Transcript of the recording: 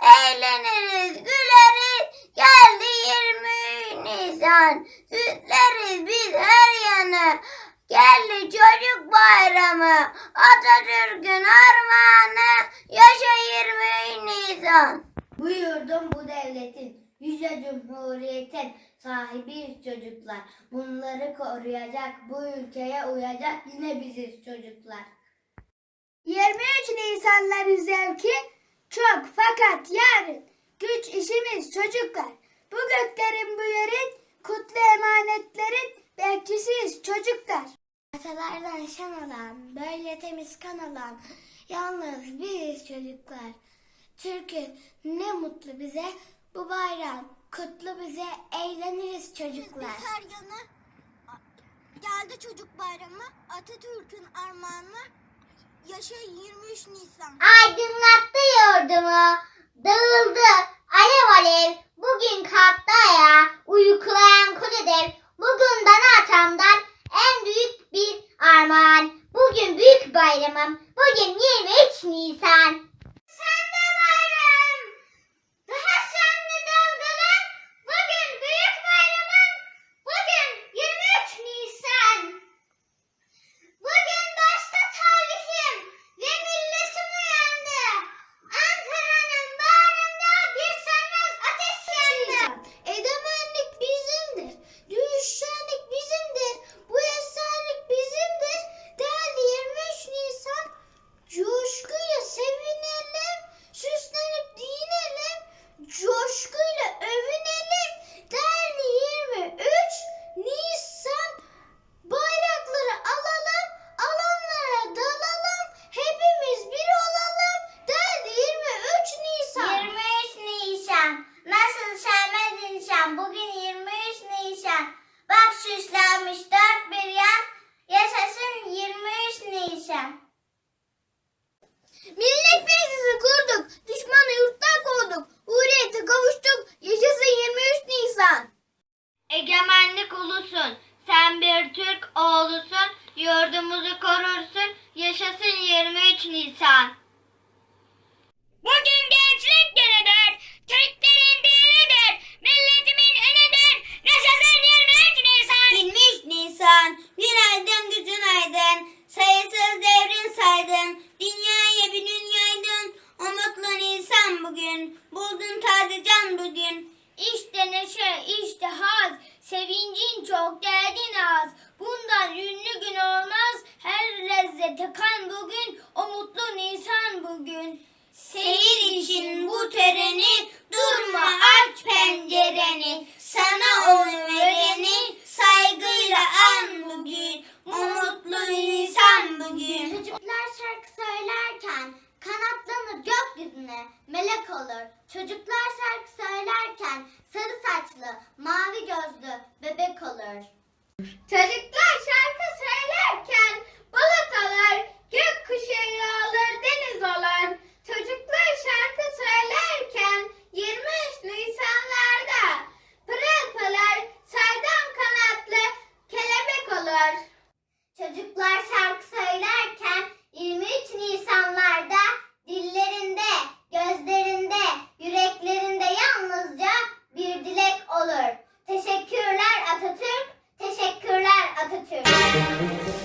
eğleniriz, güleriz. Geldi 23 Nisan, süsleriz biz her yanı. Geldi çocuk bayramı, Atatürk'ün armağanı. Yaşa 23 Nisan. Bu yurdun bu devletin, yüce cumhuriyetin sahibiyiz çocuklar. Bunları koruyacak, bu ülkeye uyacak yine biziz çocuklar. 23 Nisanların zevki çok fakat yarın güç işimiz çocuklar. Bu göklerin bu yerin kutlu emanetlerin bekçisiyiz çocuklar. Atalardan şan alan, böyle temiz kan alan, yalnız biz çocuklar. Türk'ü ne mutlu bize, bu bayram kutlu bize, eğleniriz çocuklar. Biz her yana geldi çocuk bayramı Atatürk'ün armağanı yaşa 23 Nisan. Aydınlattı yurdumu, dağıldı alev alev. Bugün kalktı ayağa, uyuklayan koca dev. Ulusun, sen bir Türk oğlusun, yurdumuzu korursun, yaşasın 23 Nisan. Bugün gençlik günüdür, Türklerin dinidir, milletimin önüdür, yaşasın 23 Nisan. 23 Nisan. Günaydın günaydın. Sayısız devrin saydın. Dünyaya bir yaydın. O mutlu Nisan bugün. Buldun tadı can bugün. İşte neşe, işte haz, sevincin çok, derdin az. Bundan ünlü gün olmaz, her lezzete kan bugün, o mutlu Nisan bugün. Seyir için bu töreni olur. Çocuklar şarkı söylerken sarı saçlı, mavi gözlü bebek olur. Çocuklar şarkı söylerken Thank you.